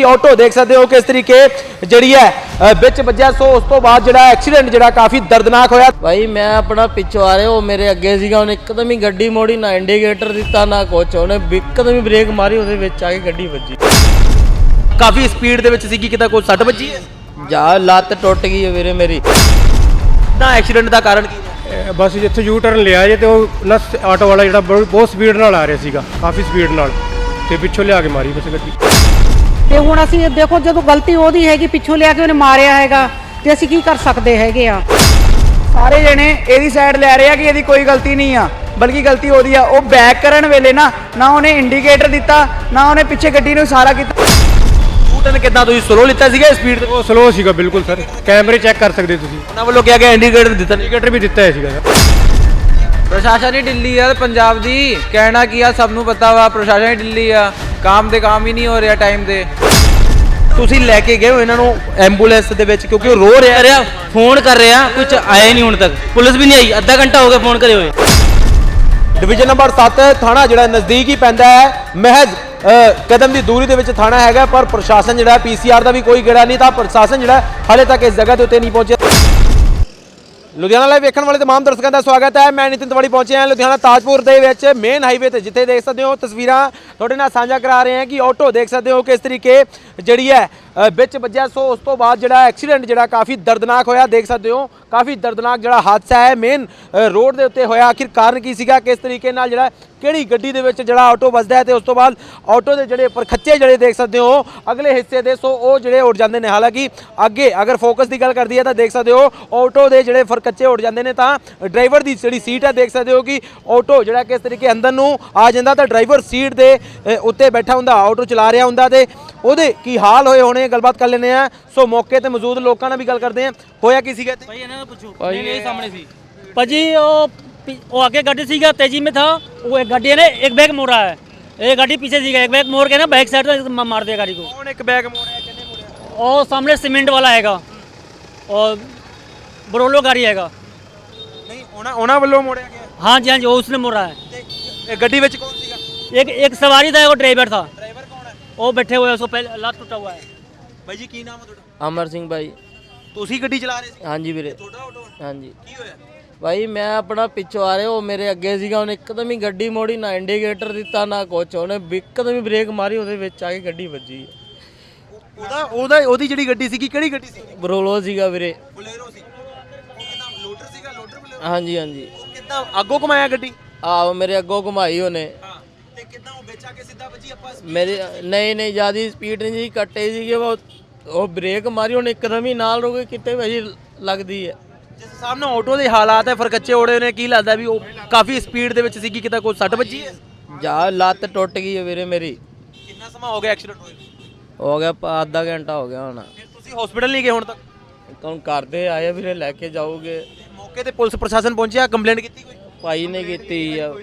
ਕਿ ਆਟੋ ਦੇਖ ਸਕਦੇ ਹੋ ਕਿਸ ਤਰੀਕੇ ਜਿਹੜੀ ਹੈ ਵਿੱਚ ਵੱਜਿਆ। ਸੋ ਉਸ ਤੋਂ ਬਾਅਦ ਜਿਹੜਾ ਐਕਸੀਡੈਂਟ ਜਿਹੜਾ ਕਾਫੀ ਦਰਦਨਾਕ ਹੋਇਆ। ਭਾਈ ਮੈਂ ਆਪਣਾ ਪਿੱਛੋਂ ਆ ਰਿਹਾ ਉਹ ਮੇਰੇ ਅੱਗੇ ਸੀਗਾ। ਉਹਨੇ ਇੱਕਦਮ ਹੀ ਗੱਡੀ ਮੋੜੀ ਨਾ ਇੰਡੀਕੇਟਰ ਦਿੱਤਾ ਨਾ ਕੁਛ। ਉਹਨੇ ਇੱਕਦਮ ਹੀ ਬ੍ਰੇਕ ਮਾਰੀ ਉਹਦੇ ਵਿੱਚ ਆ ਕੇ ਗੱਡੀ ਵੱਜੀ। ਕਾਫੀ ਸਪੀਡ ਦੇ ਵਿੱਚ ਸੀਗੀ ਕਿਤਾ ਕੋਈ ਸੱਟ ਵੱਜੀ ਹੈ? ਜਾ ਲੱਤ ਟੁੱਟ ਗਈ ਹੈ ਵੀਰੇ ਮੇਰੀ। ਨਾ ਐਕਸੀਡੈਂਟ ਦਾ ਕਾਰਨ ਕੀ ਬਸ ਜਿੱਥੇ ਯੂ ਟਰਨ ਲਿਆ ਜੇ ਤੇ ਉਹ ਨਾ ਆਟੋ ਵਾਲਾ ਜਿਹੜਾ ਬਹੁਤ ਬਹੁਤ ਸਪੀਡ ਨਾਲ ਆ ਰਿਹਾ ਸੀਗਾ। ਕਾਫੀ ਸਪੀਡ ਨਾਲ। ਤੇ ਪਿੱਛੋਂ ਲਿਆ ਕੇ ਮਾਰੀ ਬਸ ਗੱਡੀ। ਤੇ ਹੁਣ ਅਸੀਂ ਦੇਖੋ ਜਦੋਂ ਗਲਤੀ ਉਹਦੀ ਹੈਗੀ ਪਿੱਛੋਂ ਲਿਆ ਕੇ ਉਹਨੇ ਮਾਰਿਆ ਹੈਗਾ ਤੇ ਅਸੀਂ ਕੀ ਕਰ ਸਕਦੇ ਹੈਗੇ ਆ? ਸਾਰੇ ਜਣੇ ਇਹਦੀ ਸਾਈਡ ਲੈ ਰਹੇ ਆ ਕਿ ਇਹਦੀ ਕੋਈ ਗਲਤੀ ਨਹੀਂ ਆ ਬਲਕਿ ਗਲਤੀ ਉਹਦੀ ਆ। ਉਹ ਬੈਕ ਕਰਨ ਵੇਲੇ ਨਾ ਨਾ ਉਹਨੇ ਇੰਡੀਕੇਟਰ ਦਿੱਤਾ ਨਾ ਉਹਨੇ ਪਿੱਛੇ ਗੱਡੀ ਨੂੰ ਇਸ਼ਾਰਾ ਕੀਤਾ। ਟੂਟਨ ਕਿਦਾਂ ਤੁਸੀਂ ਸਲੋ ਲਿੱਤਾ ਸੀਗਾ ਸਪੀਡ ਉਹ ਸਲੋ ਸੀਗਾ ਬਿਲਕੁਲ ਸਰ। ਕੈਮਰੇ ਚੈੱਕ ਕਰ ਸਕਦੇ ਤੁਸੀਂ। ਉਹਨਾਂ ਵੱਲੋਂ ਕਿਹਾ ਗਿਆ ਇੰਡੀਕੇਟਰ ਦਿੱਤਾ ਇੰਡੀਕੇਟਰ ਵੀ ਦਿੱਤਾ ਹੋਇਆ ਸੀਗਾ ਪ੍ਰਸ਼ਾਸਨ ਹੀ ਢਿੱਲੀ ਆ ਪੰਜਾਬ ਦੀ ਕਹਿਣਾ ਕੀ ਆ ਸਭ ਨੂੰ ਪਤਾ ਵਾ ਪ੍ਰਸ਼ਾਸਨ ਹੀ ਢਿੱਲੀ ਆ। ਕੰਮ ਦੇ ਕੰਮ ਹੀ ਨਹੀਂ ਹੋ ਰਿਹਾ ਟਾਈਮ ਤੇ ਤੁਸੀਂ ਲੈ ਕੇ ਗਏ ਹੋ ਇਹਨਾਂ ਨੂੰ ਐਂਬੂਲੈਂਸ ਦੇ ਵਿੱਚ ਕਿਉਂਕਿ ਉਹ ਰੋ ਰਿਹਾ ਰਿਹਾ ਫੋਨ ਕਰ ਰਿਹਾ ਕੁਝ ਆਇਆ ਨਹੀਂ ਹੁਣ ਤੱਕ। ਪੁਲਿਸ ਵੀ ਨਹੀਂ ਆਈ ਅੱਧਾ ਘੰਟਾ ਹੋ ਗਿਆ ਫੋਨ ਕਰੇ ਹੋਏ। ਡਿਵੀਜ਼ਨ ਨੰਬਰ 7 ਥਾਣਾ ਜਿਹੜਾ ਨਜ਼ਦੀਕ ਹੀ ਪੈਂਦਾ ਹੈ। ਮਹਿਜ਼ ਕਦਮ ਦੀ ਦੂਰੀ ਦੇ ਵਿੱਚ ਥਾਣਾ ਹੈਗਾ ਪਰ ਪ੍ਰਸ਼ਾਸਨ ਜਿਹੜਾ ਪੀਸੀਆਰ ਦਾ ਵੀ ਕੋਈ ਗੇੜਾ ਨਹੀਂ ਤਾਂ ਪ੍ਰਸ਼ਾਸਨ ਜਿਹੜਾ ਹਾਲੇ ਤੱਕ ਇਸ ਜਗ੍ਹਾ ਦੇ ਉੱਤੇ ਨਹੀਂ ਪਹੁੰਚਿਆ। ਲੁਧਿਆਣਾ ਲਾਈਵ ਵੇਖਣ ਵਾਲੇ तमाम ਦਰਸ਼ਕਾਂ ਦਾ ਸਵਾਗਤ ਹੈ ਮੈਂ ਨਿਤਿਨ ਤਵੜੀ ਪਹੁੰਚੇ ਹਾਂ ਲੁਧਿਆਣਾ ਤਾਜਪੁਰ ਦੇ ਵਿੱਚ ਮੇਨ ਹਾਈਵੇ ਤੇ ਜਿੱਥੇ ਦੇਖ ਸਕਦੇ ਹੋ ਤਸਵੀਰਾਂ ਤੁਹਾਡੇ ਨਾਲ ਸਾਂਝਾ ਕਰਾ ਰਹੇ ਹਾਂ ਕਿ ਆਟੋ ਦੇਖ ਸਕਦੇ ਹੋ ਕਿਸ ਤਰੀਕੇ ਜਿਹੜੀ ਹੈ ਅ, ਵਿੱਚ ਵੱਜਿਆ। ਸੋ ਉਸ ਤੋਂ ਬਾਅਦ ਜਿਹੜਾ ਐਕਸੀਡੈਂਟ ਜਿਹੜਾ ਕਾਫੀ ਦਰਦਨਾਕ ਹੋਇਆ, ਦੇਖ ਸਕਦੇ ਹੋ। ਕਾਫੀ ਦਰਦਨਾਕ ਜਿਹੜਾ ਹਾਦਸਾ ਹੈ ਮੇਨ ਰੋਡ ਦੇ ਉੱਤੇ ਹੋਇਆ। ਆਖਿਰ ਕਾਰਨ ਕੀ ਸੀਗਾ? ਕਿਸ ਤਰੀਕੇ ਨਾਲ ਜਿਹੜਾ, ਕਿਹੜੀ ਗੱਡੀ ਦੇ ਵਿੱਚ ਜਿਹੜਾ ਆਟੋ ਵੱਜਦਾ ਹੈ ਤੇ ਉਸ ਤੋਂ ਬਾਅਦ ਆਟੋ ਦੇ ਜਿਹੜੇ ਪਰਖੱਚੇ ਜਿਹੜੇ ਦੇਖ ਸਕਦੇ ਹੋ, ਅਗਲੇ ਹਿੱਸੇ ਦੇ। ਸੋ ਉਹ ਜਿਹੜੇ ਉੱਡ ਜਾਂਦੇ ਨੇ। ਹਾਲਾਂਕਿ ਅੱਗੇ ਅਗਰ ਫੋਕਸ ਦੀ ਗੱਲ ਕਰਦੀ ਹੈ ਤਾਂ ਦੇਖ ਸਕਦੇ ਹੋ ਆਟੋ ਦੇ ਜਿਹੜੇ ਫਰਕੱਚੇ ਉੱਡ ਜਾਂਦੇ ਨੇ ਤਾਂ ਡਰਾਈਵਰ ਦੀ ਜਿਹੜੀ ਸੀਟ ਹੈ, ਦੇਖ ਸਕਦੇ ਹੋ ਕਿ ਆਟੋ ਜਿਹੜਾ ਕਿਸ ਤਰੀਕੇ ਅੰਦਰ ਨੂੰ ਆ ਜਾਂਦਾ ਤਾਂ ਡਰਾਈਵਰ ਸੀਟ ਦੇ ਉੱਤੇ ਬੈਠਾ ਹੁੰਦਾ ਆਟੋ ਚਲਾ ਰਿਹਾ ਹੁੰਦਾ ਤੇ ਉਹਦੇ ਕੀ ਹਾਲ ਹੋਏ ਹੋਣੇ? ਗੱਲਬਾਤ ਕਰ ਲੈਂਦੇ ਆ ਸੋ ਮੌਕੇ ਤੇ ਮੌਜੂਦ ਲੋਕਾਂ ਨਾਲ ਵੀ ਗੱਲ ਕਰਦੇ ਆ ਹੋਇਆ ਕੀ ਸੀਗਾ ਇੱਥੇ? ਭਾਈ ਇਹਨਾਂ ਨੂੰ ਪੁੱਛੋ ਨਹੀਂ ਨਹੀਂ ਸਾਹਮਣੇ ਸੀ ਭਾਜੀ ਉਹ पी- वो आगे गाड़ी सीगा तेजी में था वो एक गाड़ी है ना एक बैग मोड़ रहा है एक गाड़ी पीछे सीगा एक बैग मोड़ के ना बैक साइड से मा- मार दिया गाड़ी को ਕੌਣ ਇੱਕ ਬੈਗ ਮੋੜਿਆ ਕਿੰਨੇ ਮੋੜਿਆ और सामने सीमेंट वाला हैगा और बरोलो गाड़ी हैगा ਨਹੀਂ ਉਹਨਾਂ ਉਹਨਾਂ ਵੱਲੋਂ ਮੋੜਿਆ ਗਿਆ हाँ जी हाँ जी वो उसने मोड़ा है ਤੇ ਇਹ ਗੱਡੀ ਵਿੱਚ ਕੌਣ ਸੀਗਾ एक एक सवारी था एक ड्राइवर था ਡਰਾਈਵਰ ਕੌਣ ਹੈ वो बैठे हुए हैं उसको पहले लात टूटा हुआ है ਬਾਈ ਜੀ ਕੀ ਨਾਮ ਹੈ ਤੁਹਾਡਾ? ਅਮਰ ਸਿੰਘ ਭਾਈ ਤੁਸੀਂ ਗੱਡੀ ਚਲਾ ਰਹੇ ਸੀ? ਹਾਂਜੀ ਵੀਰੇ। ਤੁਹਾਡਾ ਆਟੋ ਹਾਂਜੀ। ਕੀ ਹੋਇਆ? ਭਾਈ ਮੈਂ ਆਪਣਾ ਪਿੱਛੋਂ ਆ ਰਿਹਾ ਉਹ ਮੇਰੇ ਅੱਗੇ ਸੀਗਾ ਉਹਨੇ ਇੱਕਦਮ ਹੀ ਗੱਡੀ ਮੋੜੀ ਨਾ ਇੰਡੀਕੇਟਰ ਦਿੱਤਾ ਨਾ ਕੁਛ। ਉਹਨੇ ਇੱਕਦਮ ਹੀ ਬ੍ਰੇਕ ਮਾਰੀ ਉਹਦੇ ਵਿੱਚ ਆ ਕੇ ਗੱਡੀ ਵੱਜੀ। ਉਹਦਾ ਉਹਦਾ ਉਹਦੀ ਜਿਹੜੀ ਗੱਡੀ ਸੀਗੀ ਕਿਹੜੀ ਗੱਡੀ ਸੀ? ਬਰੋਲੋ ਸੀਗਾ ਵੀਰੇ। ਬੁਲੇਰੋ ਸੀ। ਉਹ ਕਿੰਨਾ ਲੋਡਰ ਸੀਗਾ? ਲੋਡਰ ਬੁਲੇਰੋ ਹਾਂਜੀ ਹਾਂਜੀ। ਉਹ ਅੱਗੋਂ ਘੁਮਾਇਆ ਗੱਡੀ? ਆਹੋ ਮੇਰੇ ਅੱਗੋਂ ਘੁਮਾਈ ਉਹਨੇ। ਕੇ ਸਿੱਧਾ ਵੱਜੀ ਆਪਾਂ ਮੇਰੀ ਨਹੀਂ ਨਹੀਂ ਜਿਆਦੀ ਸਪੀਡ ਨਹੀਂ ਸੀ ਕੱਟੇ ਸੀਗੇ ਉਹ ਉਹ ਬ੍ਰੇਕ ਮਾਰੀ ਉਹਨੇ ਇੱਕਦਮ ਹੀ ਨਾਲ ਰੁਕੇ ਕਿਤੇ ਵਜੀ ਲੱਗਦੀ ਹੈ। ਜਿਸ ਸਾਹਮਣੇ ਆਟੋ ਦੇ ਹਾਲਾਤ ਹੈ ਫਰਕੱਚੇ ਓੜੇ ਨੇ ਕੀ ਲੱਗਦਾ ਵੀ ਉਹ ਕਾਫੀ ਸਪੀਡ ਦੇ ਵਿੱਚ ਸੀਗੀ ਕਿਤਾ ਕੋਈ ਸੱਟ ਵੱਜੀ ਹੈ? ਜਾ ਲੱਤ ਟੁੱਟ ਗਈ ਹੈ ਵੀਰੇ ਮੇਰੀ। ਕਿੰਨਾ ਸਮਾਂ ਹੋ ਗਿਆ ਐਕਸੀਡੈਂਟ ਹੋਏ ਹੋ ਗਿਆ ਪ- ਅੱਧਾ ਘੰਟਾ ਹੋ ਗਿਆ ਹੁਣ। ਫਿਰ ਤੁਸੀਂ ਹਸਪੀਟਲ ਨਹੀਂ ਗਏ ਹੁਣ ਤੱਕ? ਕੌਣ ਕਰਦੇ ਆਏ ਆ ਵੀਰੇ ਲੈ ਕੇ ਜਾਓਗੇ। ਤੇ ਮੌਕੇ ਤੇ ਪੁਲਿਸ ਪ੍ਰਸ਼ਾਸਨ ਪਹੁੰਚਿਆ ਕੰਪਲੇਂਟ ਕੀਤੀ ਕੋਈ? ਭਾਈ ਨੇ ਕੀਤੀ ਆ।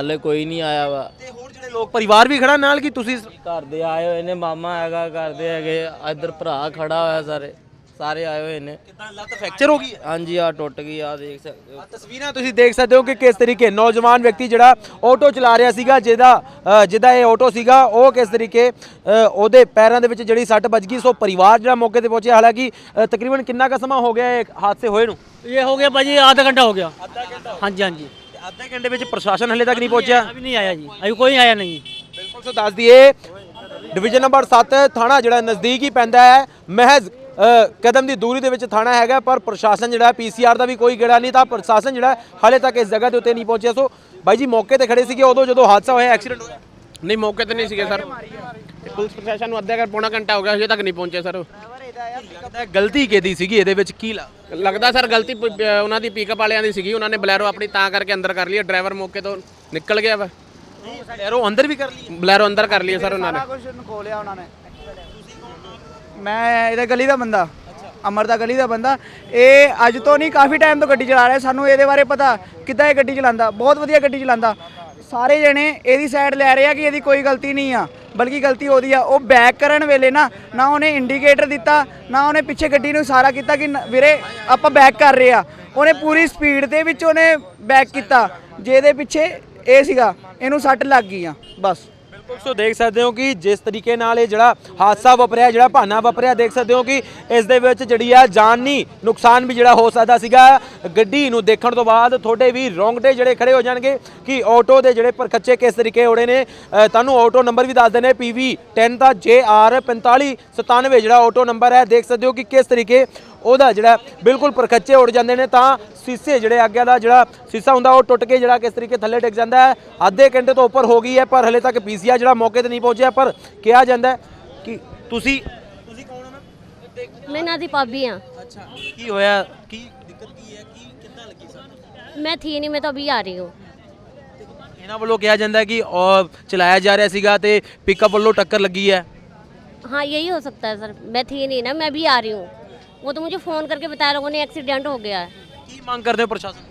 ਹਲੇ ਕੋਈ ਨਹੀਂ ਆਇਆ ਵਾ। ਤੇ ਤੇ ਲੋਕ ਪਰਿਵਾਰ ਵੀ ਖੜਾ ਨਾਲ ਕਿ ਤੁਸੀਂ ਘਰ ਦੇ ਆਏ ਹੋਏ ਨੇ ਮਾਮਾ ਹੈਗਾ ਘਰ ਦੇ ਹੈਗੇ ਇਧਰ ਭਰਾ ਖੜਾ ਹੋਇਆ ਸਾਰੇ ਸਾਰੇ ਆਏ ਹੋਏ ਨੇ। ਕਿਦਾਂ ਲੱਤ ਫ੍ਰੈਕਚਰ ਹੋ ਗਈ? ਹਾਂਜੀ ਆ ਟੁੱਟ ਗਈ ਆ ਦੇਖ ਸਕਦੇ ਹੋ ਤਸਵੀਰਾਂ ਤੁਸੀਂ ਦੇਖ ਸਕਦੇ ਹੋ ਕਿ ਕਿਸ ਤਰੀਕੇ ਨੌਜਵਾਨ ਵਿਅਕਤੀ ਜਿਹੜਾ ਆਟੋ ਚਲਾ ਰਿਹਾ ਸੀਗਾ ਜਿਹਦਾ ਜਿਹਦਾ ਇਹ ਆਟੋ ਸੀਗਾ ਉਹ ਕਿਸ ਤਰੀਕੇ ਉਹਦੇ ਪੈਰਾਂ ਦੇ ਵਿੱਚ ਜਿਹੜੀ ਸੱਟ ਵੱਜ ਗਈ ਸੋ ਪਰਿਵਾਰ ਜਿਹੜਾ ਮੌਕੇ ਤੇ ਪਹੁੰਚਿਆ। ਹਾਲਾਂਕਿ ਤਕਰੀਬਨ ਕਿੰਨਾ ਕੁ ਸਮਾਂ ਹੋ ਗਿਆ ਇਹ ਹਾਦਸੇ ਹੋਏ ਨੂੰ? ਇਹ ਹੋ ਗਿਆ ਭਾਜੀ ਆਧਾ ਘੰਟਾ ਹੋ ਗਿਆ। ਆਧਾ ਘੰਟਾ ਹਾਂਜੀ ਹਾਂਜੀ। ਅੱਧੇ ਘੰਟੇ ਵਿੱਚ ਪ੍ਰਸ਼ਾਸਨ ਹਲੇ ਤੱਕ ਨਹੀਂ ਪਹੁੰਚਿਆ अभी नहीं आया जी अभी कोई आया नहीं ਬਿਲਕੁਲ ਸੋ ਦੱਸ ਦਈਏ ਡਿਵੀਜ਼ਨ ਨੰਬਰ 7 ਥਾਣਾ ਜਿਹੜਾ ਨਜ਼ਦੀਕ ਹੀ ਪੈਂਦਾ ਹੈ ਮਹਿਜ਼ ਅ, ਕਦਮ ਦੀ ਦੂਰੀ ਦੇ ਵਿੱਚ ਥਾਣਾ ਹੈਗਾ ਪਰ ਪ੍ਰਸ਼ਾਸਨ ਜਿਹੜਾ ਪੀਸੀਆਰ ਦਾ ਵੀ ਕੋਈ ਗੇੜਾ ਨਹੀਂ ਤਾਂ ਪ੍ਰਸ਼ਾਸਨ ਜਿਹੜਾ ਹਾਲੇ ਤੱਕ ਇਸ ਜਗ੍ਹਾ ਦੇ ਉੱਤੇ ਨਹੀਂ ਪਹੁੰਚਿਆ ਸੋ ਬਾਈ ਜੀ ਮੌਕੇ ਤੇ ਖੜੇ ਸੀਗੇ ਉਦੋਂ ਜਦੋਂ ਹਾਦਸਾ ਹੋਇਆ ਐਕਸੀਡੈਂਟ ਹੋਇਆ ਨਹੀਂ ਮੌਕੇ ਤੇ ਨਹੀਂ ਸੀਗੇ ਸਰ ਤੇ ਪੁਲਿਸ ਪ੍ਰਸ਼ਾਸਨ ਨੂੰ ਅੱਧਾ ਘੰਟਾ ਪੌਣਾ ਘੰਟਾ ਹੋ ਗਿਆ ਹਜੇ ਤੱਕ ਨਹੀਂ ਪਹੁੰਚੇ ਸਰ ਲੱਗਦਾ ਗਲਤੀ ਕਿਹਦੀ ਸੀਗੀ? ਇਹਦੇ ਵਿੱਚ ਕੀ ਲਾ ਲੱਗਦਾ ਸਰ ਗਲਤੀ ਪ- ਉਹਨਾਂ ਦੀ ਪਿਕਅਪ ਵਾਲਿਆਂ ਦੀ ਸੀਗੀ। ਉਹਨਾਂ ਨੇ ਬਲੈਰੋ ਆਪਣੀ ਤਾਂ ਕਰਕੇ ਅੰਦਰ ਕਰ ਲਈ ਡਰਾਈਵਰ ਮੌਕੇ ਤੋਂ ਨਿਕਲ ਗਿਆ ਵਾ। ਅੰਦਰ ਵੀ ਕਰ ਲਈ ਬਲੈਰੋ ਅੰਦਰ ਕਰ ਲਈ ਸਰ ਉਹਨਾਂ ਨੇ। ਸਾਰਾ ਕੁਝ ਖੋਲਿਆ ਉਹਨਾਂ ਨੇ। ਮੈਂ ਇਹਦੇ ਗਲੀ ਦਾ ਬੰਦਾ। ਅਮਰ ਦਾ ਗਲੀ ਦਾ ਬੰਦਾ। ਇਹ ਅੱਜ ਤੋਂ ਨਹੀਂ ਕਾਫੀ ਟਾਈਮ ਤੋਂ ਗੱਡੀ ਚਲਾ ਰਿਹਾ। ਸਾਨੂੰ ਇਹਦੇ ਬਾਰੇ ਪਤਾ ਕਿੱਦਾਂ ਇਹ ਗੱਡੀ ਚਲਾਉਂਦਾ। ਬਹੁਤ ਵਧੀਆ ਗੱਡੀ ਚਲਾਉਂਦਾ। ਸਾਰੇ ਜਣੇ ਇਹਦੀ ਸਾਈਡ ਲੈ ਰਹੇ ਆ ਕਿ ਇਹਦੀ ਕੋਈ ਗਲਤੀ ਨਹੀਂ ਆ, ਬਲਕਿ ਗਲਤੀ ਉਹਦੀ ਆ। ਉਹ ਬੈਕ ਕਰਨ ਵੇਲੇ ਨਾ ਨਾ ਉਹਨੇ ਇੰਡੀਕੇਟਰ ਦਿੱਤਾ, ਨਾ ਉਹਨੇ ਪਿੱਛੇ ਗੱਡੀ ਨੂੰ ਇਸ਼ਾਰਾ ਕੀਤਾ ਕਿ ਨ- ਵੀਰੇ ਆਪਾਂ ਬੈਕ ਕਰ ਰਹੇ ਆ। ਉਹਨੇ ਪੂਰੀ ਸਪੀਡ ਦੇ ਵਿੱਚ ਉਹਨੇ ਬੈਕ ਕੀਤਾ, ਜਿਹਦੇ ਪਿੱਛੇ ਇਹ ਸੀਗਾ, ਇਹਨੂੰ ਸੱਟ ਲੱਗ ਗਈ ਆ, ਬਸ। ਸੋ ਦੇਖ ਸਕਦੇ ਹੋ ਕਿ ਜਿਸ ਤਰੀਕੇ ਨਾਲ ਇਹ ਜਿਹੜਾ ਹਾਦਸਾ ਵਾਪਰਿਆ, ਜਿਹੜਾ ਭਾਨਾ ਵਾਪਰਿਆ, ਦੇਖ ਸਕਦੇ ਹੋ ਕਿ ਇਸ ਦੇ ਵਿੱਚ ਜਿਹੜੀ ਆ ਜਾਨੀ ਨੁਕਸਾਨ ਵੀ ਜਿਹੜਾ ਹੋ ਸਕਦਾ ਸੀਗਾ। ਗੱਡੀ ਨੂੰ ਦੇਖਣ ਤੋਂ ਬਾਅਦ ਤੁਹਾਡੇ ਵੀ ਰੋਂਗਟੇ ਜਿਹੜੇ ਖੜੇ ਹੋ ਜਾਣਗੇ ਕਿ ਆਟੋ ਦੇ ਜਿਹੜੇ ਪਰਖੱਚੇ ਕਿਸ ਤਰੀਕੇ ਉੜੇ ਨੇ। ਤੁਹਾਨੂੰ ਆਟੋ ਨੰਬਰ ਵੀ ਦੱਸ ਦਿੰਦੇ ਨੇ PV 10 ਦਾ JR 4597 ਜਿਹੜਾ ਆਟੋ ਨੰਬਰ ਹੈ। ਦੇਖ ਸਕਦੇ ਹੋ ਕਿ ਕਿਸ ਤਰੀਕੇ ਉਹਦਾ ਜਿਹੜਾ ਬਿਲਕੁਲ ਪਰਖੱਚੇ ਉੜ ਜਾਂਦੇ ਨੇ ਤਾਂ ਸੀਸੇ ਜਿਹੜੇ ਅੱਗੇ ਦਾ ਜਿਹੜਾ ਸੀਸਾ ਹੁੰਦਾ ਉਹ ਟੁੱਟ ਕੇ ਜਿਹੜਾ ਕਿਸ ਤਰੀਕੇ ਥੱਲੇ ਡਿੱਗ ਜਾਂਦਾ ਹੈ ਅੱਧੇ ਘੰਟੇ ਤੋਂ ਉੱਪਰ ਹੋ ਗਈ ਹੈ ਪਰ ਹਲੇ ਤੱਕ ਪੀਸੀਆ ਜਿਹੜਾ ਮੌਕੇ ਤੇ ਨਹੀਂ ਪਹੁੰਚਿਆ ਪਰ ਕਿਹਾ ਜਾਂਦਾ ਹੈ ਕਿ ਤੁਸੀਂ ਤੁਸੀਂ ਕੌਣ ਹੋ ਮੈਮ ਮੈਂ ਨਾ ਦੀ ਭਾਬੀ ਹਾਂ ਅੱਛਾ ਕੀ ਹੋਇਆ ਕੀ ਦਿੱਕਤ ਕੀ ਹੈ ਕੀ ਕਿੰਨਾ ਲੱਗੀ ਸਰ ਮੈਂ ਥੀ ਨਹੀਂ ਮੈਂ ਤਾਂ ਅਭੀ ਆ ਰਹੀ ਹੂੰ ਇਹਨਾਂ ਵੱਲੋਂ ਕਿਹਾ ਜਾਂਦਾ ਹੈ ਕਿ ਉਹ ਚਲਾਇਆ ਜਾ ਰਿਹਾ ਸੀਗਾ ਤੇ ਪਿਕਅਪ ਵੱਲੋਂ ਟੱਕਰ ਲੱਗੀ ਹੈ हाँ यही हो सकता है सर मैं थी नहीं ना मैं भी आ रही हूँ वो तो मुझे फ़ोन करके बताया लोगों ने एक्सीडेंट हो गया है ਕੀ ਮੰਗ ਕਰਦੇ ਹੋ ਪ੍ਰਸ਼ਾਸਨ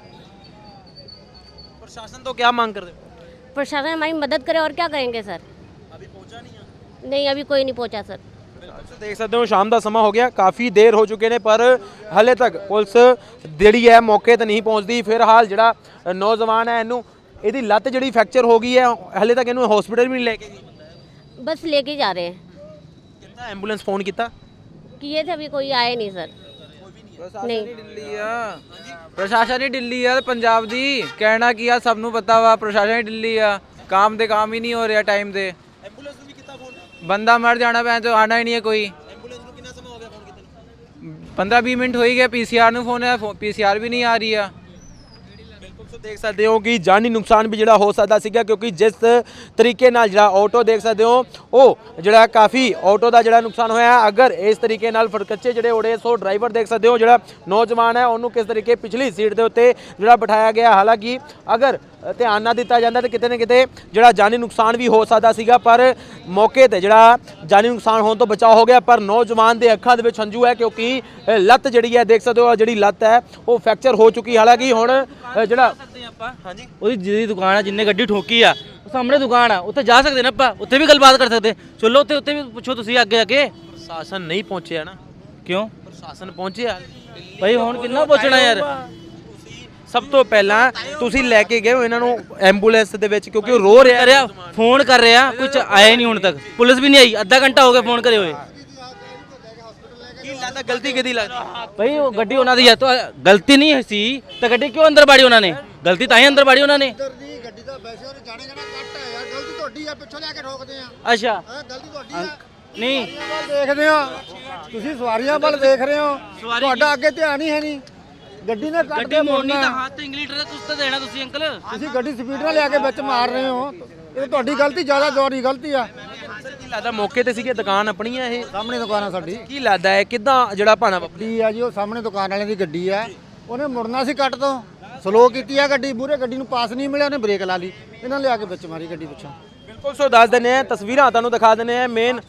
ਪ੍ਰਸ਼ਾਸਨ ਤੋਂ ਕੀ ਮੰਗ ਕਰਦੇ ਹੋ प्रशासन हमारी मदद करे और क्या करेंगे सर अभी पहुंचा नहीं नहीं अभी कोई नहीं पहुंचा सर ਤੁਸੀਂ ਦੇਖ ਸਕਦੇ ਹੋ ਸ਼ਾਮ ਦਾ ਸਮਾਂ ਹੋ ਗਿਆ ਕਾਫੀ ਦੇਰ ਹੋ ਚੁੱਕੇ ਨੇ ਪਰ ਹਲੇ ਤੱਕ ਪੁਲਿਸ ਜਿਹੜੀ ਹੈ ਮੌਕੇ ਤੇ ਨਹੀਂ ਪਹੁੰਚਦੀ ਫਿਲਹਾਲ ਜਿਹੜਾ ਅ, ਨੌਜਵਾਨ ਹੈ ਇਹਨੂੰ ਇਹਦੀ ਲੱਤ ਜਿਹੜੀ ਫ੍ਰੈਕਚਰ ਹੋ ਗਈ ਹੈ ਹਲੇ ਤੱਕ ਇਹਨੂੰ ਹਸਪੀਟਲ ਵੀ ਨਹੀਂ ਲੈ ਕੇ ਗਈ बस लेके जा रहे हैं ਕਿੰਨਾ ਐਂਬੂਲੈਂਸ ਫੋਨ ਕੀਤਾ किए थे अभी कोई आए नहीं सर नहीं ਦਿੱਲੀ ਆ ਪ੍ਰਸ਼ਾਸਨ ਹੀ ਦਿੱਲੀ ਆ ਤੇ ਪੰਜਾਬ ਦੀ ਕਹਿਣਾ ਕੀ ਆ ਸਭ ਨੂੰ ਪਤਾ ਵਾ ਪ੍ਰਸ਼ਾਸਨ ਹੀ ਦਿੱਲੀ ਆ ਕੰਮ ਦੇ ਕੰਮ ਹੀ ਨਹੀਂ ਹੋ ਰਿਹਾ ਟਾਈਮ ਦੇ ਐਂਬੂਲੈਂਸ ਨੂੰ ਵੀ ਕੀਤਾ ਫੋਨ ਬੰਦਾ ਮਰ ਜਾਣਾ ਪੈ ਤਾਂ ਆਣਾ ਹੀ ਨਹੀਂ ਹੈ ਕੋਈ ਐਂਬੂਲੈਂਸ ਨੂੰ ਕਿੰਨਾ ਸਮਾਂ ਹੋ ਗਿਆ ਫੋਨ ਕੀਤੇ 15 20 ਮਿੰਟ ਹੋ ਹੀ ਗਏ ਪੀਸੀਆਰ ਨੂੰ ਫੋਨ ਹੈ ਪੀਸੀਆਰ ਵੀ ਨਹੀਂ ਆ ਰਹੀ ਆ ਬਿਲਕੁਲ ਦੇਖ ਸਕਦੇ ਹੋ ਕਿ ਜਾਨੀ ਨੁਕਸਾਨ ਵੀ ਜਿਹੜਾ ਹੋ ਸਕਦਾ ਸੀਗਾ ਕਿਉਂਕਿ ਜਿਸ ਤਰੀਕੇ ਨਾਲ ਜਿਹੜਾ ਆਟੋ ਦੇਖ ਸਕਦੇ ਹੋ, ਉਹ ਜਿਹੜਾ ਕਾਫੀ ਆਟੋ ਦਾ ਜਿਹੜਾ ਨੁਕਸਾਨ ਹੋਇਆ ਅਗਰ ਇਸ ਤਰੀਕੇ ਨਾਲ ਫੜਕੱਚੇ ਜਿਹੜੇ ਉੜੇ ਸੋ ਡਰਾਈਵਰ ਦੇਖ ਸਕਦੇ ਹੋ ਜਿਹੜਾ ਨੌਜਵਾਨ ਹੈ, ਉਹਨੂੰ ਕਿਸ ਤਰੀਕੇ ਪਿਛਲੀ ਸੀਟ ਦੇ ਉੱਤੇ ਜਿਹੜਾ ਬਿਠਾਇਆ ਗਿਆ। ਹਾਲਾਂਕਿ ਅਗਰ ਧਿਆਨ ਨਾ ਦਿੱਤਾ ਜਾਂਦਾ ਤਾਂ ਕਿਤੇ ਨਾ ਕਿਤੇ ਜਿਹੜਾ ਜਾਨੀ ਨੁਕਸਾਨ ਵੀ ਹੋ ਸਕਦਾ ਸੀਗਾ, ਪਰ ਮੌਕੇ ਤੇ ਜਿਹੜਾ ਜਾਨੀ ਨੁਕਸਾਨ ਹੋਣ ਤੋਂ ਬਚਾਅ ਹੋ ਗਿਆ। ਪਰ ਨੌਜਵਾਨ ਦੇ ਅੱਖਾਂ ਦੇ ਵਿੱਚ ਹੰਝੂ ਹੈ ਕਿਉਂਕਿ ਲੱਤ ਜਿਹੜੀ ਹੈ, ਦੇਖ ਸਕਦੇ ਹੋ ਜਿਹੜੀ ਲੱਤ ਹੈ, ਉਹ ਫ੍ਰੈਕਚਰ ਹੋ ਚੁੱਕੀ ਹਾਲਾਂਕਿ ਹੁਣ ਜਿਹੜਾ ਹਾਂਜੀ। ਉਹਦੀ ਜਿਹਦੀ ਦੁਕਾਨ ਆ ਜਿੰਨੇ ਗੱਡੀ ਠੋਕੀ ਆ ਉਹ ਸਾਹਮਣੇ ਦੁਕਾਨ ਆ ਉੱਥੇ ਜਾ ਸਕਦੇ ਨੇ ਆਪਾਂ ਉੱਥੇ ਵੀ ਗੱਲਬਾਤ ਕਰ ਸਕਦੇ। ਚਲੋ ਉੱਥੇ ਉੱਥੇ ਵੀ ਪੁੱਛੋ ਤੁਸੀਂ ਅੱਗੇ ਕੇ ਪ੍ਰਸ਼ਾਸਨ ਨਹੀਂ ਪਹੁੰਚਿਆ ਨਾ। ਕਿਉਂ? ਪ੍ਰਸ਼ਾਸਨ ਪਹੁੰਚਿਆ। ਭਾਈ ਹੁਣ ਕਿੰਨਾ ਪੁੱਛਣਾ ਯਾਰ? ਸਭ ਤੋਂ ਪਹਿਲਾਂ ਤੁਸੀਂ ਲੈ ਕੇ ਗਏ ਹੋ ਇਹਨਾਂ ਨੂੰ ਐਂਬੂਲੈਂਸ ਦੇ ਵਿੱਚ ਕਿਉਂਕਿ ਉਹ ਰੋ ਰਿਹਾ। ਕਰਿਆ ਫੋਨ ਕਰ ਰਿਹਾ ਕੁਝ ਆਇਆ ਨਹੀਂ ਹੁਣ ਤੱਕ। ਪੁਲਿਸ ਵੀ ਨਹੀਂ ਆਈ ਅੱਧਾ ਘੰਟਾ ਹੋ ਗਿਆ ਫੋਨ ਕਰੇ ਹੋਏ। ਲੱਗਦਾ ਗਲਤੀ ਕਿਹਦੀ ਲੱਗਦੀ ਭਾਈ ਉਹ ਗੱਡੀ ਉਹਨਾਂ ਦੀ ਹੈ ਤਾਂ ਗਲਤੀ ਨਹੀਂ ਸੀ ਤਾਂ ਗੱਡੀ ਕਿਉਂ ਅੰਦਰ ਬਾੜੀ ਉਹਨਾਂ ਨੇ? ਗਲਤੀ ਤਾਂ ਹੀ ਅੰਦਰ ਬਾੜੀ ਉਹਨਾਂ ਨੇ। ਦੀ ਗੱਡੀ ਦਾ ਵੈਸੇ ਉਹਨੇ ਜਾਣੇ ਜਾਣਾ ਕੱਟ ਹੈ ਯਾਰ ਗਲਤੀ ਤੁਹਾਡੀ ਆ ਪਿੱਛੋਂ ਲੈ ਕੇ ਠੋਕਦੇ ਆ। ਅੱਛਾ। ਹਾਂ ਗਲਤੀ ਤੁਹਾਡੀ ਆ। ਨਹੀਂ। ਦੇਖਦੇ ਆ ਤੁਸੀਂ ਸਵਾਰੀਆਂ ਵੱਲ ਦੇਖ ਰਹੇ ਹੋ। ਤੁਹਾਡਾ ਅੱਗੇ ਧਿਆਨ ਹੀ ਹੈ ਨਹੀਂ। ਗੱਡੀ ਨੇ ਕੱਟ ਗੱਡੀ ਕੇ ਮੋੜਨੀ ਮੋੜਨਾ। ਤਾਂ ਹੱਥ ਇੰਗਲਿਟਰ ਦਾ ਤੁਸੀਂ ਤਾਂ ਦੇਣਾ ਤੁਸੀਂ ਅੰਕਲ। ਤੁਸੀਂ ਗੱਡੀ ਸਪੀਡ ਨਾਲ ਲਿਆ ਕੇ ਵਿੱਚ ਮਾਰ ਰਹੇ ਹੋ। ਇਹ ਤੁਹਾਡੀ ਗਲਤੀ ਜ਼ਿਆਦਾ ਜ਼ੋਰੀ ਗਲਤੀ ਆ। ਕੀ ਲੱਗਦਾ ਮੌਕੇ ਤੇ ਸੀਗੇ ਦੁਕਾਨ ਆਪਣੀ ਆ ਇਹ? ਸਾਹਮਣੇ ਦੁਕਾਨ ਆ ਸਾਡੀ। ਕੀ ਲੱਗਦਾ ਹੈ ਕਿਦਾਂ ਜਿਹੜਾ ਭਾਣਾ ਵਾਪਰਿਆ? ਗੱਡੀ ਆ ਜੀ ਉਹ ਸਾਹਮਣੇ ਦੁਕਾਨ ਵਾਲਿਆਂ ਦੀ ਗੱਡੀ ਆ। ਉਹਨੇ ਮੁੜਨਾ ਸੀ ਕੱਟ ਤੋਂ। ਸਲੋ ਕੀਤੀ ਆ ਗੱਡੀ ਮੂਰੇ ਗੱਡੀ ਨੂੰ ਪਾਸ ਨਹੀਂ ਮਿਲਿਆ ਉਹਨੇ ਬ੍ਰੇਕ ਲਾ ਲਈ। ਇਹਨਾਂ ਲਿਆ ਕੇ ਵਿੱਚ ਮਾਰੀ ਗੱਡੀ ਪਿੱਛੋਂ। ਬਿਲਕੁਲ ਸੋ ਦੱਸ ਦਿੰਨੇ ਆ, ਤਸਵੀਰਾਂ ਤੁਹਾਨੂੰ ਦਿਖਾ ਦਿੰਨੇ ਆ ਮੇਨ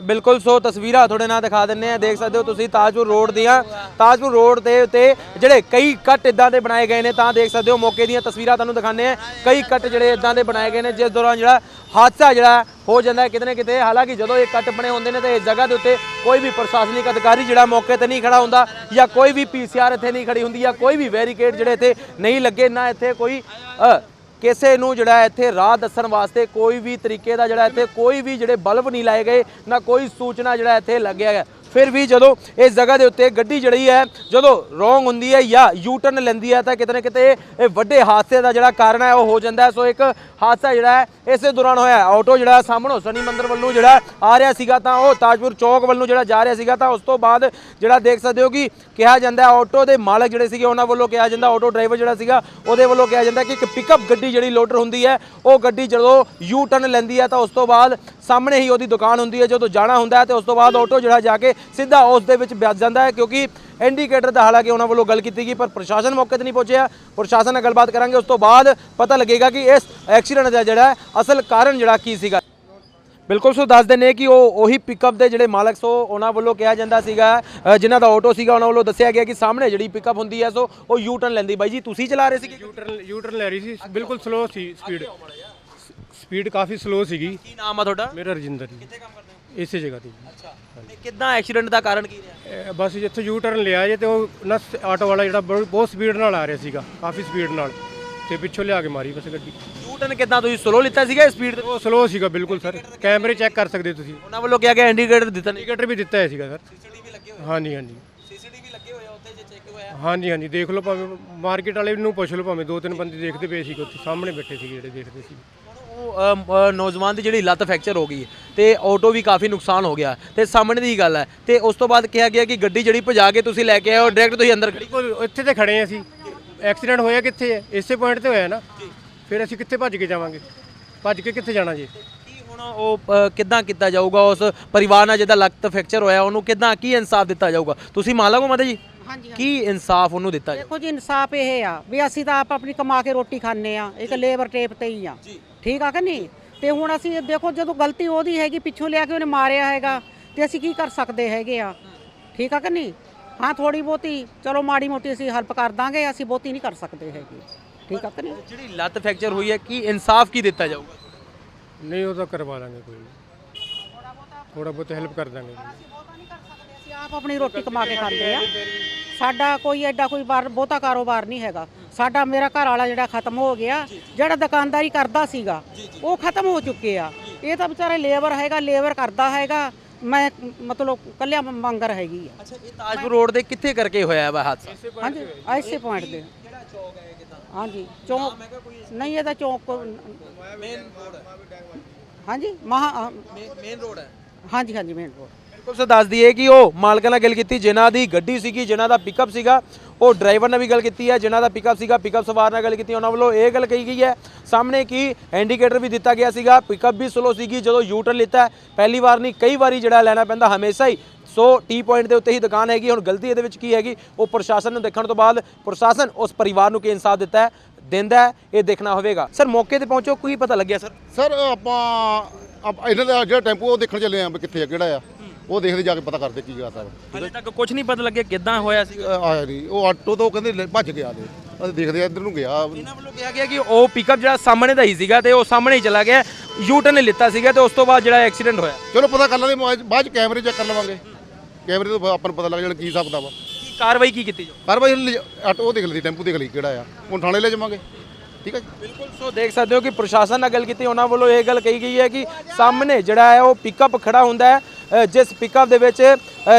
ਬਿਲਕੁਲ ਸੋ ਤਸਵੀਰਾਂ ਤੁਹਾਡੇ ਨਾਲ ਦਿਖਾ ਦਿੰਨੇ ਆ, ਦੇਖ ਸਕਦੇ ਹੋ ਤੁਸੀਂ ਤਾਜਪੁਰ ਰੋਡ ਦੀਆਂ, ਤਾਜਪੁਰ ਰੋਡ ਦੇ ਉੱਤੇ ਜਿਹੜੇ ਕਈ ਕੱਟ ਇਦਾਂ ਦੇ ਬਣਾਏ ਗਏ ਨੇ, ਤਾਂ ਦੇਖ ਸਕਦੇ ਹੋ ਮੌਕੇ ਦੀਆਂ ਤਸਵੀਰਾਂ ਤੁਹਾਨੂੰ ਦਿਖਾਉਂਦੇ ਆ, ਕਈ ਕੱਟ ਜਿਹੜੇ ਇਦਾਂ ਦੇ ਬਣਾਏ ਗਏ ਨੇ, ਜਿਸ ਦੌਰਾਨ ਜਿਹੜਾ ਹਾਦਸਾ ਜਿਹੜਾ ਹੋ ਜਾਂਦਾ ਹੈ ਕਿਤੇ ਨਾ ਕਿਤੇ, ਹਾਲਾਂਕਿ ਜਦੋਂ ਇਹ ਕੱਟ ਬਣੇ ਹੁੰਦੇ ਨੇ ਤਾਂ ਇਸ ਜਗ੍ਹਾ ਦੇ ਉੱਤੇ ਕੋਈ ਵੀ ਪ੍ਰਸ਼ਾਸਨਿਕ ਅਧਿਕਾਰੀ ਜਿਹੜਾ ਮੌਕੇ ਤੇ ਨਹੀਂ ਖੜਾ ਹੁੰਦਾ, ਜਾਂ ਕੋਈ ਵੀ ਪੀਸੀਆਰ ਇੱਥੇ ਨਹੀਂ ਖੜੀ ਹੁੰਦੀ, ਜਾਂ ਕੋਈ ਵੀ ਵੈਰੀਕੇਡ ਜਿਹੜੇ ਇੱਥੇ ਨਹੀਂ ਲੱਗੇ, ਨਾ ਇੱਥੇ ਕੋਈ ਕਿਸੇ ਨੂੰ ਜਿਹੜਾ ਇੱਥੇ ਰਾਹ ਦੱਸਣ ਵਾਸਤੇ ਕੋਈ ਵੀ ਤਰੀਕੇ ਦਾ ਜਿਹੜਾ ਇੱਥੇ ਕੋਈ ਵੀ ਜਿਹੜੇ ਬਲਬ ਨਹੀਂ ਲਾਏ ਗਏ, ਨਾ ਕੋਈ ਸੂਚਨਾ ਜਿਹੜਾ ਇੱਥੇ ਲੱਗਿਆ ਗਿਆ। ਫਿਰ ਵੀ ਜਦੋਂ ਇਸ ਜਗ੍ਹਾ ਦੇ ਉੱਤੇ ਗੱਡੀ ਜਿਹੜੀ ਹੈ, ਜਦੋਂ ਰੋਂਗ ਹੁੰਦੀ ਹੈ ਜਾਂ ਯੂ ਟਰਨ ਲੈਂਦੀ ਹੈ, ਤਾਂ ਕਿਤੇ ਨਾ ਕਿਤੇ ਇਹ ਵੱਡੇ ਹਾਦਸੇ ਦਾ ਜਿਹੜਾ ਕਾਰਨ ਹੈ, ਉਹ ਹੋ ਜਾਂਦਾ ਹੈ। ਸੋ ਇੱਕ ਹਾਦਸਾ ਜਿਹੜਾ ਹੈ, ਇਸੇ ਦੌਰਾਨ ਹੋਇਆ ਆਟੋ ਜਿਹੜਾ ਸਾਹਮਣੋਂ ਸਨੀ ਮੰਦਰ ਵੱਲੋਂ ਜਿਹੜਾ ਆ ਰਿਹਾ ਸੀਗਾ, ਤਾਂ ਉਹ ਤਾਜਪੁਰ ਚੌਕ ਵੱਲੋਂ ਜਿਹੜਾ ਜਾ ਰਿਹਾ ਸੀਗਾ, ਤਾਂ ਉਸ ਤੋਂ ਬਾਅਦ ਜਿਹੜਾ ਦੇਖ ਸਕਦੇ ਹੋ ਕਿ ਕਿਹਾ ਜਾਂਦਾ ਆਟੋ ਦੇ ਮਾਲਕ ਜਿਹੜੇ ਸੀਗੇ, ਉਹਨਾਂ ਵੱਲੋਂ ਕਿਹਾ ਜਾਂਦਾ, ਆਟੋ ਡਰਾਈਵਰ ਜਿਹੜਾ ਸੀਗਾ, ਉਹਦੇ ਵੱਲੋਂ ਕਿਹਾ ਜਾਂਦਾ ਕਿ ਇੱਕ ਪਿਕਅਪ ਗੱਡੀ ਜਿਹੜੀ ਲੋਡਰ ਹੁੰਦੀ ਹੈ, ਉਹ ਗੱਡੀ ਜਦੋਂ ਯੂ ਟਰਨ ਲੈਂਦੀ ਹੈ, ਤਾਂ ਉਸ ਤੋਂ ਬਾਅਦ ਸਾਹਮਣੇ ਹੀ ਉਹਦੀ ਦੁਕਾਨ ਹੁੰਦੀ ਹੈ, ਜਦੋਂ ਜਾਣਾ ਹੁੰਦਾ ਹੈ ਤੇ ਉਸ ਤੋਂ ਬਾਅਦ ਆਟੋ ਜਿਹੜਾ ਜਾ ਕੇ ਸਿੱਧਾ ਉਸ ਦੇ ਵਿੱਚ ਵੱਜ ਜਾਂਦਾ ਹੈ, ਕਿਉਂਕਿ ਇੰਡੀਕੇਟਰ ਦਾ ਹਾਲਾਂਕਿ ਉਹਨਾਂ ਵੱਲੋਂ ਗੱਲ ਕੀਤੀ ਗਈ, ਪਰ ਪ੍ਰਸ਼ਾਸਨ ਮੌਕੇ ਤੇ ਨਹੀਂ ਪਹੁੰਚਿਆ। ਪ੍ਰਸ਼ਾਸਨ ਨਾਲ ਗੱਲਬਾਤ ਕਰਾਂਗੇ, ਉਸ ਤੋਂ ਬਾਅਦ ਪਤਾ ਲੱਗੇਗਾ ਕਿ ਇਸ ਐਕਸੀਡੈਂਟ ਦਾ ਜਿਹੜਾ ਅਸਲ ਕਾਰਨ ਜਿਹੜਾ ਕੀ ਸੀਗਾ। ਬਿਲਕੁਲ ਸੋ ਦੱਸ ਦਿੰਨੇ ਕਿ ਉਹ ਉਹੀ ਪਿਕਅਪ ਦੇ ਜਿਹੜੇ ਮਾਲਕ ਸੋ ਉਹਨਾਂ ਵੱਲੋਂ ਕਿਹਾ ਜਾਂਦਾ ਸੀਗਾ ਜਿਨ੍ਹਾਂ ਦਾ ਆਟੋ ਸੀਗਾ, ਉਹਨਾਂ ਵੱਲੋਂ ਦੱਸਿਆ ਗਿਆ ਕਿ ਸਾਹਮਣੇ ਜਿਹੜੀ ਪਿਕਅਪ ਹੁੰਦੀ ਹੈ, ਸੋ ਉਹ ਯੂ ਟਰਨ ਲੈਂਦੀ। ਬਾਈ ਜੀ, ਤੁਸੀਂ ਚਲਾ ਰਹੇ ਸੀਗੇ? ਯੂਟਰਨ ਯੂਟਰਨ ਲੈ ਰਹੀ ਸੀ, ਬਿਲਕੁਲ ਸਲੋ ਸੀ ਸਪੀਡ ਸਪੀਡ ਕਾਫੀ ਸਲੋ ਸੀਗੀ। ਕੀ ਨਾਮ ਆ ਤੁਹਾਡਾ? ਮੇਰਾ ਰਜਿੰਦਰ ਜੀ। ਕਿੱਥੇ ਕੰਮ ਕਰਦੇ ਹੋ? ਇਸੇ ਜਗ੍ਹਾ ਤੇ ਅੱਛਾ। ਤੇ ਕਿੱਦਾਂ ਐਕਸੀਡੈਂਟ ਦਾ ਕਾਰਨ ਕੀ ਰਿਹਾ? ਇਹ ਬਸ ਜਿੱਥੇ ਯੂਟਰਨ ਲਿਆ ਜੇ ਤੇ ਉਹ ਨਾ ਸ- ਆਟੋ ਵਾਲਾ ਜਿਹੜਾ ਬਹੁਤ ਬਹੁਤ ਸਪੀਡ ਨਾਲ ਆ ਰਿਹਾ ਸੀਗਾ ਕਾਫੀ ਸਪੀਡ ਨਾਲ। ਤੇ ਪਿੱਛੋਂ ਲਿਆ ਕੇ ਮਾਰੀ ਬਸ ਗੱਡੀ। ਯੂ ਟਰਨ ਕਿੱਦਾਂ ਤੁਸੀਂ ਸਲੋ ਲਿੱਤਾ ਸੀਗਾ ਸਪੀਡ ਉਹ ਸਲੋ ਸੀਗਾ ਬਿਲਕੁਲ ਸਰ। ਕੈਮਰੇ ਚੈੱਕ ਕਰ ਸਕਦੇ ਤੁਸੀਂ। ਉਹਨਾਂ ਵੱਲੋਂ ਕਿਹਾ ਗਿਆ ਇੰਡੀਕੇਟਰ ਦਿੱਤਾ ਨਹੀਂ। ਇੰਡੀਕੇਟਰ ਵੀ ਦਿੱਤਾ ਹੋਇਆ ਸੀਗਾ ਸਰ। ਸੀਸੀਟੀਵੀ ਲੱਗੇ ਹੋਏ ਹਾਂਜੀ ਹਾਂਜੀ। ਸੀਸੀਟੀਵੀ ਲੱਗੇ ਹੋਏ ਆ ਉੱਥੇ ਜੇ ਚੈੱਕ ਹੋਇਆ। ਹਾਂਜੀ ਹਾਂਜੀ। ਦੇਖ ਲਓ ਭਾਵੇਂ ਮਾਰਕੀਟ ਵਾਲੇ ਨੂੰ ਪੁੱਛ ਲਓ ਭਾਵੇਂ ਦੋ ਤਿੰਨ ਬੰਦੇ ਦੇਖਦੇ ਪਏ ਸੀਗੇ ਉੱਥੇ ਸਾਹਮਣੇ ਬੈਠੇ ਸੀਗੇ ਜਿਹੜੇ ਦੇਖਦੇ ਸੀ ਅ, ਨੌਜਵਾਨ ਦੀ ਜਿਹੜੀ ਲੱਤ ਫ੍ਰੈਕਚਰ ਹੋ ਗਈ ਹੈ ਤੇ ਆਟੋ ਵੀ ਕਾਫੀ ਨੁਕਸਾਨ ਹੋ ਗਿਆ ਤੇ ਸਾਹਮਣੇ ਦੀ ਗੱਲ ਹੈ ਤੇ ਉਸ ਤੋਂ ਬਾਅਦ ਕਿਹਾ ਗਿਆ ਕਿ ਗੱਡੀ ਜਿਹੜੀ ਭਜਾ ਕੇ ਤੁਸੀਂ ਲੈ ਕੇ ਆਏ ਹੋ ਡਾਇਰੈਕਟ ਤੁਸੀਂ ਅੰਦਰ ਖੜੀ ਬਿਲਕੁਲ ਇੱਥੇ ਤੇ ਖੜੇ ਹਾਂ ਅਸੀਂ। ਐਕਸੀਡੈਂਟ ਹੋਇਆ ਕਿੱਥੇ ਹੈ? ਇਸੇ ਪੁਆਇੰਟ ਤੇ ਹੋਇਆ ਨਾ। ਫਿਰ ਅਸੀਂ ਕਿੱਥੇ ਭੱਜ ਕੇ ਜਾਵਾਂਗੇ? ਭੱਜ ਕੇ ਕਿੱਥੇ ਜਾਣਾ ਜੀ? ਕੀ ਹੁਣ ਉਹ ਅ, ਕਿੱਦਾਂ ਕੀਤਾ ਜਾਊਗਾ ਉਸ ਪਰਿਵਾਰ ਨਾਲ ਜਿਹਦਾ ਲੱਤ ਫ੍ਰੈਕਚਰ ਹੋਇਆ ਉਹਨੂੰ ਕਿੱਦਾਂ ਕੀ ਇਨਸਾਫ ਦਿੱਤਾ ਜਾਊਗਾ? ਤੁਸੀਂ ਮਾਲਕ ਹੋ ਮਾਤਾ ਜੀ? ਹਾਂਜੀ ਕੀ ਇਨਸਾਫ ਉਹਨੂੰ ਦਿੱਤਾ ਜਾਊਗਾ ਦੇਖੋ ਜੀ ਇਨਸਾਫ ਇਹ ਆ ਵੀ ਅਸੀਂ ਤਾਂ ਆਪ ਆਪਣੀ ਕਮਾ ਕੇ ਰੋਟੀ ਖਾਂਦੇ ਆ ਇੱਕ ਲੇਬਰ ਟੇਪ ਤੇ ਹੀ ਆ। ਠੀਕ ਆ ਕਿ ਨਹੀਂ? ਤੇ ਹੁਣ ਅਸੀਂ ਦੇਖੋ ਜਦੋਂ ਗਲਤੀ ਉਹਦੀ ਹੈਗੀ ਪਿੱਛੋਂ ਲਿਆ ਕੇ ਉਹਨੇ ਮਾਰਿਆ ਹੈਗਾ ਤੇ ਅਸੀਂ ਕੀ ਕਰ ਸਕਦੇ ਹੈਗੇ ਆ? ਠੀਕ ਆ ਕਿ ਨਹੀਂ? ਹਾਂ ਥੋੜੀ ਬਹੁਤੀ ਚਲੋ ਮਾੜੀ ਮੋਟੀ ਅਸੀਂ ਹੈਲਪ ਕਰ ਦਾਂਗੇ ਅਸੀਂ ਬਹੁਤੀ ਨਹੀਂ ਕਰ ਸਕਦੇ ਹੈਗੇ। ਠੀਕ ਆ ਕਿ ਨਹੀਂ? ਜਿਹੜੀ ਲੱਤ ਫ੍ਰੈਕਚਰ ਹੋਈ ਹੈ ਕੀ ਇਨਸਾਫ ਕੀ ਦਿੱਤਾ ਜਾਊਗਾ? ਨਹੀਂ ਉਹ ਤਾਂ ਕਰਵਾ ਲਾਂਗੇ ਕੋਈ ਨਹੀਂ। ਥੋੜਾ ਬਹੁਤ ਹੈਲਪ ਕਰ ਦਾਂਗੇ ਜੀ। ਅਸੀਂ ਆਪ ਆਪਣੀ ਰੋਟੀ ਕਮਾ ਕੇ ਖਾਂਦੇ ਆ। ਸਾਡਾ ਕੋਈ ਐਡਾ ਕੋਈ ਬਾਰ ਬਹੁਤਾ ਕਾਰੋਬਾਰ ਨਹੀਂ ਹੈਗਾ। ਸਾਡਾ ਮੇਰਾ ਘਰ ਵਾਲਾ ਜਿਹੜਾ ਖਤਮ ਹੋ ਗਿਆ ਜਿਹੜਾ ਦੁਕਾਨਦਾਰੀ ਕਰਦਾ ਸੀਗਾ ਉਹ ਖਤਮ ਹੋ ਚੁੱਕੇ ਆ। ਇਹ ਤਾਂ ਵਿਚਾਰੇ ਲੇਬਰ ਹੈਗਾ ਲੇਬਰ ਕਰਦਾ ਹੈਗਾ ਮੈਂ ਮਤਲਬ ਕੱਲਿਆ ਮੰਗਰ ਹੈਗੀ ਆ। ਅੱਛਾ ਇਹ ਤਾਜਪੁਰ ਰੋਡ ਦੇ ਕਿੱਥੇ ਕਰਕੇ ਹੋਇਆ ਵਾ ਹਾਦਸਾ? ਹਾਂਜੀ ਐਸੇ ਪੁਆਇੰਟ ਦੇ ਹਾਂਜੀ ਚੌਂਕ ਨਹੀਂ ਇਹਦਾ ਚੌਂਕ ਹਾਂਜੀ ਮਹਾ ਮੇਨ ਰੋਡ ਹੈ। ਹਾਂਜੀ ਹਾਂਜੀ ਮੇਨ ਰੋਡ। ਬਿਲਕੁਲ ਸੋ ਦੱਸ ਦਈਏ ਕਿ ਉਹ ਮਾਲਕਾਂ ਨਾਲ ਗੱਲ ਕੀਤੀ ਜਿਨ੍ਹਾਂ ਦੀ ਗੱਡੀ ਸੀਗੀ ਜਿਨ੍ਹਾਂ ਦਾ ਪਿਕਅਪ ਸੀਗਾ ਉਹ ਡਰਾਈਵਰ ਨਾਲ ਵੀ ਗੱਲ ਕੀਤੀ ਹੈ, ਜਿਨ੍ਹਾਂ ਦਾ ਪਿਕਅਪ ਸੀਗਾ ਪਿਕਅਪ ਸਵਾਰ ਨਾਲ ਗੱਲ ਕੀਤੀ, ਉਹਨਾਂ ਵੱਲੋਂ ਇਹ ਗੱਲ ਕਹੀ ਗਈ ਹੈ। ਸਾਹਮਣੇ ਕੀ ਇੰਡੀਕੇਟਰ ਵੀ ਦਿੱਤਾ ਗਿਆ ਸੀਗਾ ਪਿਕਅਪ ਵੀ ਸਲੋ ਸੀਗੀ, ਜਦੋਂ ਯੂ ਟਰਨ ਲਿੱਤਾ ਪਹਿਲੀ ਵਾਰ ਨਹੀਂ, ਕਈ ਵਾਰੀ ਜਿਹੜਾ ਲੈਣਾ ਪੈਂਦਾ ਹਮੇਸ਼ਾ ਹੀ। ਸੋ ਟੀ ਪੁਆਇੰਟ ਦੇ ਉੱਤੇ ਹੀ ਦੁਕਾਨ ਹੈਗੀ, ਹੁਣ ਗਲਤੀ ਇਹਦੇ ਵਿੱਚ ਕੀ ਹੈਗੀ, ਉਹ ਪ੍ਰਸ਼ਾਸਨ ਨੂੰ ਦੇਖਣ ਤੋਂ ਬਾਅਦ ਪ੍ਰਸ਼ਾਸਨ ਉਸ ਪਰਿਵਾਰ ਨੂੰ ਕੀ ਇਨਸਾਫ ਦਿੱਤਾ ਹੈ, ਦਿੰਦਾ ਇਹ ਦੇਖਣਾ ਹੋਵੇਗਾ। ਸਰ, ਮੌਕੇ ਤੇ ਪਹੁੰਚੋ ਕੀ ਪਤਾ ਲੱਗਿਆ, ਸਰ? ਸਰ, ਆਪਾਂ, ਆਪ- ਇਹਨਾਂ ਦਾ ਜਿਹੜਾ ਟੈਂਪੂ, ਉਹ ਦੇਖਣ ਚੱਲੇ ਆਂ ਕਿੱਥੇ ਆ, ਕਿਹੜਾ ਆ। ਉਹ ਦੇਖਦੇ ਜਾ ਕੇ ਪਤਾ ਕਰਦੇ ਕੀ ਗੱਲ ਆ ਹਲੇ ਤੱਕ ਕੁਝ ਨਹੀਂ ਪਤਾ ਲੱਗਿਆ ਕਿੱਦਾਂ ਹੋਇਆ ਸੀ। ਆਇਆ ਨਹੀਂ। ਉਹ ਆਟੋ ਤੋਂ ਕਹਿੰਦੇ ਲੈ- ਭੱਜ ਗਿਆ ਲੈ ਅਸੀਂ ਦੇਖਦੇ ਆ ਇੱਧਰ ਨੂੰ ਗਿਆ। ਇਹਨਾਂ ਵੱਲੋਂ ਕਿਹਾ ਗਿਆ ਕਿ ਉਹ ਪਿਕਅਪ ਜਿਹੜਾ ਸਾਹਮਣੇ ਦਾ ਹੀ ਸੀਗਾ ਤੇ ਉਹ ਸਾਹਮਣੇ ਹੀ ਚਲਾ ਗਿਆ। ਯੂ ਟਰਨ ਲਿੱਤਾ ਸੀਗਾ ਤੇ ਉਸ ਤੋਂ ਬਾਅਦ ਜਿਹੜਾ ਐਕਸੀਡੈਂਟ ਹੋਇਆ। ਚਲੋ ਪਤਾ ਕਰ ਲਾਂਗੇ ਬਾਅਦ 'ਚ- ਬਾਅਦ ਚ ਕੈਮਰੇ ਚੈੱਕ ਕਰ ਲਵਾਂਗੇ। ਕੈਮਰੇ ਤੋਂ ਆਪਾਂ ਨੂੰ ਪਤਾ ਲੱਗ ਜਾਣਾ ਕੀ ਹਿਸਾਬ ਦਾ ਵਾ ਕੀ ਕਾਰਵਾਈ ਕੀ ਕੀਤੀ ਜਾਊ? ਪਰ ਭਾਈ ਆਟੋ ਉਹ ਦੇਖ ਲਈ ਟੈਂਪੂ ਦੇਖ ਲਈ ਕਿਹੜਾ ਆ। ਹੁਣ ਥਾਣੇ ਲੈ ਜਾਵਾਂਗੇ। ਠੀਕ ਹੈ ਬਿਲਕੁਲ, ਸੋ ਦੇਖ ਸਕਦੇ ਹੋ ਕਿ ਪ੍ਰਸ਼ਾਸਨ ਨਾਲ ਗੱਲ ਕੀਤੀ, ਉਹਨਾਂ ਵੱਲੋਂ ਇਹ ਗੱਲ ਕਹੀ ਗਈ ਹੈ ਕਿ ਸਾਹਮਣੇ ਜਿਹੜਾ ਹੈ ਉਹ ਪਿਕਅਪ ਖੜਾ ਹੁੰਦਾ ਹੈ ਜਿਸ ਪਿਕਅਪ ਦੇ ਵਿੱਚ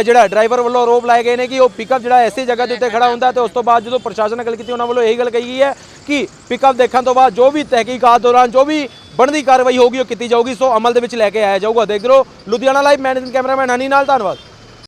ਜਿਹੜਾ ਡਰਾਈਵਰ ਵੱਲੋਂ ਆਰੋਪ ਲਾਏ ਗਏ ਨੇ ਕਿ ਉਹ ਪਿਕਅਪ ਜਿਹੜਾ ਐਸੀ ਜਗ੍ਹਾ ਦੇ ਉੱਤੇ ਖੜਾ ਹੁੰਦਾ ਹੈ ਤੇ ਉਸ ਤੋਂ ਬਾਅਦ ਜਦੋਂ ਪ੍ਰਸ਼ਾਸਨ ਨਾਲ ਗੱਲ ਕੀਤੀ, ਉਹਨਾਂ ਵੱਲੋਂ ਇਹ ਗੱਲ ਕਹੀ ਗਈ ਹੈ ਕਿ ਪਿਕਅਪ ਦੇਖਣ ਤੋਂ ਬਾਅਦ ਜੋ ਵੀ ਤਹਿਕੀਕਾਤ ਦੌਰਾਨ, ਜੋ ਵੀ ਬਣਦੀ ਕਾਰਵਾਈ ਹੋਗੀ ਉਹ ਕੀਤੀ ਜਾਊਗੀ, ਸੋ ਅਮਲ ਦੇ ਵਿੱਚ ਲੈ ਕੇ ਆਇਆ ਜਾਊਗਾ। ਦੇਖ ਰਹੇ ਹੋ, Ludhiana live managing cameraman Honey ਨਾਲ, ਧੰਨਵਾਦ।